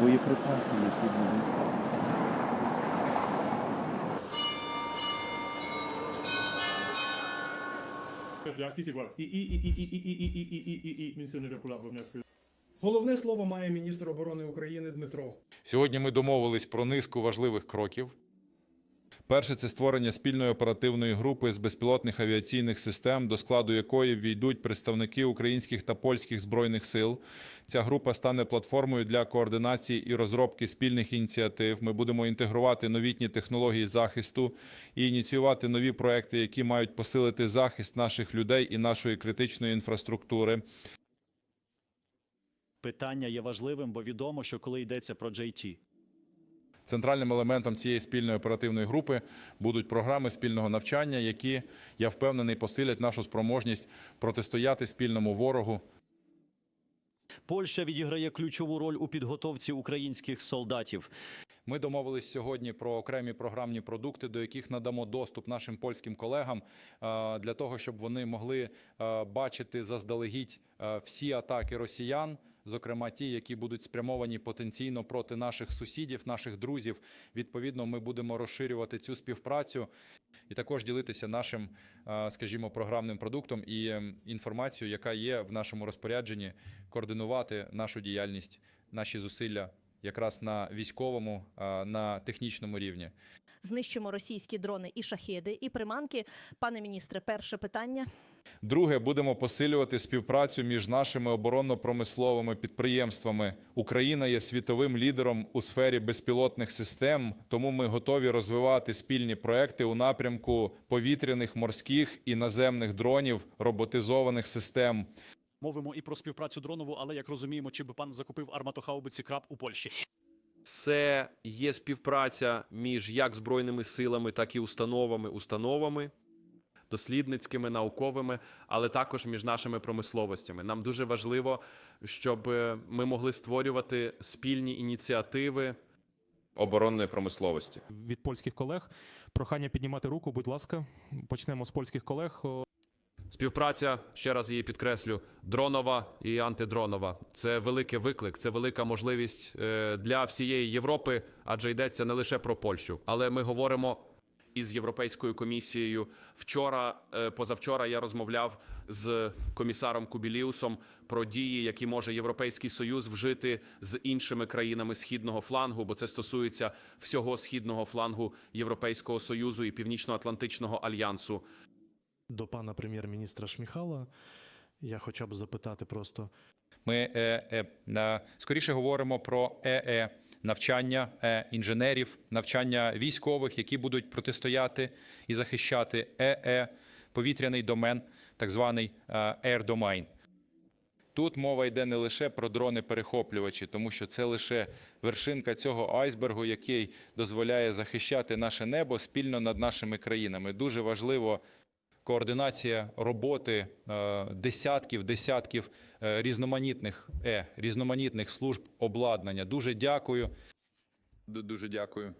боєприпаси, які були. Головне слово має міністр оборони України Дмитро. Сьогодні ми домовились про низку важливих кроків. Перше це створення спільної оперативної групи з безпілотних авіаційних систем, до складу якої війдуть представники українських та польських збройних сил. Ця група стане платформою для координації і розробки спільних ініціатив. Ми будемо інтегрувати новітні технології захисту і ініціювати нові проекти, які мають посилити захист наших людей і нашої критичної інфраструктури. Питання є важливим, бо відомо, що коли йдеться про JT, Центральним елементом цієї спільної оперативної групи будуть програми спільного навчання, які я впевнений посилять нашу спроможність протистояти спільному ворогу. Польща відіграє ключову роль у підготовці українських солдатів. Ми домовились сьогодні про окремі програмні продукти, до яких надамо доступ нашим польським колегам е, для того, щоб вони могли е, бачити заздалегідь е, всі атаки росіян. Зокрема, ті, які будуть спрямовані потенційно проти наших сусідів, наших друзів. Відповідно, ми будемо розширювати цю співпрацю і також ділитися нашим, е, скажімо, програмним продуктом і ем, інформацією, яка є в нашому розпорядженні, координувати нашу діяльність, наші зусилля якраз на військовому, на технічному рівні. Знищимо російські дрони і шахеди, і приманки. Пане міністре, перше питання. Друге, будемо посилювати співпрацю між нашими оборонно-промисловими підприємствами. Україна є світовим лідером у сфері безпілотних систем, тому ми готові розвивати спільні проекти у напрямку повітряних, морських і наземних дронів, роботизованих систем. Мовимо і про співпрацю дронову, але як розуміємо, чи би пан закупив арматохаубиці краб у Польщі. Це є співпраця між як збройними силами, так і установами, установами дослідницькими, науковими, але також між нашими промисловостями. Нам дуже важливо, щоб е, ми могли створювати спільні ініціативи оборонної промисловості. Від польських колег прохання піднімати руку, будь ласка. Почнемо з польських колег. Співпраця, ще раз її підкреслю, дронова і антидронова. Це великий виклик, це велика можливість е, для всієї Європи, адже йдеться не лише про Польщу. Але ми говоримо із Європейською комісією. Вчора, е, позавчора, я розмовляв з комісаром Кубіліусом про дії, які може Європейський Союз вжити з іншими країнами східного флангу, бо це стосується всього східного флангу Європейського Союзу і Північно-Атлантичного альянсу. До пана прем'єр-міністра Шміхала я хоча б запитати просто, Ми е, е, скоріше говоримо про ЕЕ, навчання е, інженерів, навчання військових, які будуть протистояти і захищати ЕЕ, повітряний домен, так званий е, Air Domain. Тут мова йде не лише про дрони-перехоплювачі, тому що це лише вершинка цього айсбергу, який дозволяє захищати наше небо спільно над нашими країнами. Дуже важливо координація роботи е, десятків, десятків е, різноманітних е, різноманітних служб обладнання. Дуже дякую. Дуже дякую.